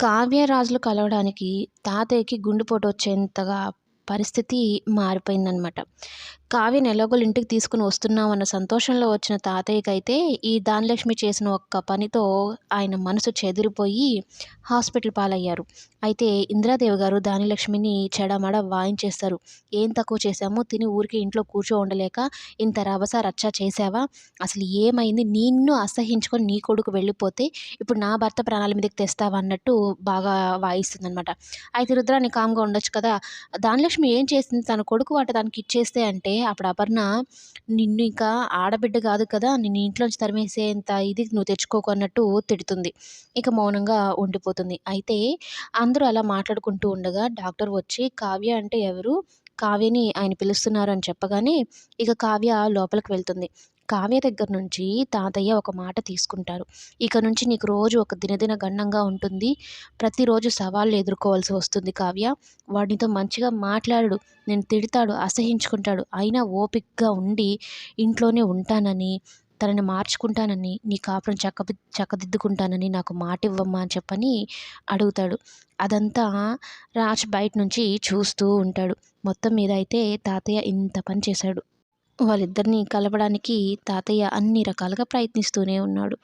కావ్యరాజులు కలవడానికి తాతయ్యకి గుండెపోటు వచ్చేంతగా పరిస్థితి మారిపోయిందనమాట కావ్యని ఎలాగోలు ఇంటికి తీసుకుని వస్తున్నామన్న సంతోషంలో వచ్చిన తాతయ్యకైతే ఈ దానలక్ష్మి చేసిన ఒక్క పనితో ఆయన మనసు చెదిరిపోయి హాస్పిటల్ పాలయ్యారు. అయితే ఇందిరాదేవి గారు దానిలక్ష్మిని చెడమడ వాయించేస్తారు. ఏం తక్కువ చేశామో తిని ఊరికి ఇంట్లో కూర్చో ఉండలేక ఇంత రభస రచ్చ చేసావా అసలు ఏమైంది? నిన్ను అసహించుకొని నీ కొడుకు వెళ్ళిపోతే ఇప్పుడు నా భర్త ప్రాణాల మీదకి తెస్తావా అన్నట్టు బాగా వాయిస్తుందనమాట అయితే రుద్రాన్ని కామ్గా ఉండొచ్చు కదా? దానిలక్ష్మి ఏం చేసింది? తన కొడుకు వాట దానికి ఇచ్చేస్తే అంటే అప్పుడు అపర్ణ నిన్ను ఇంకా ఆడబిడ్డ కాదు కదా నిన్ను ఇంట్లోంచి తరిమేసేంత ఇది నువ్వు తెచ్చుకోకు అన్నట్టు తిడుతుంది. ఇక మౌనంగా ఉండిపోతుంది. అయితే అందరూ అలా మాట్లాడుకుంటూ ఉండగా డాక్టర్ వచ్చి కావ్య అంటే ఎవరు? కావ్యని ఆయన పిలుస్తున్నారు అని చెప్పగానే ఇక కావ్య లోపలికి వెళ్తుంది. కావ్య దగ్గర నుంచి తాతయ్య ఒక మాట తీసుకుంటారు. ఇక నుంచి నీకు రోజు ఒక దినదిన గండంగా ఉంటుంది. ప్రతిరోజు సవాళ్ళు ఎదుర్కోవాల్సి వస్తుంది కావ్య. వాడితో మంచిగా మాట్లాడు. నేను తిడతాడు అసహించుకుంటాడు. అయినా ఓపికగా ఉండి ఇంట్లోనే ఉంటానని తనని మార్చుకుంటానని నీ కాపురం చక్క చక్కదిద్దుకుంటానని నాకు మాట ఇవ్వమ్మా అని చెప్పని అడుగుతాడు. అదంతా రాజ్ బయట నుంచి చూస్తూ ఉంటాడు. మొత్తం మీద అయితే తాతయ్య ఇంత పని చేశాడు. వాళ్ళిద్దరినీ కలపడానికి తాతయ్య అన్ని రకాలుగా ప్రయత్నిస్తూనే ఉన్నాడు.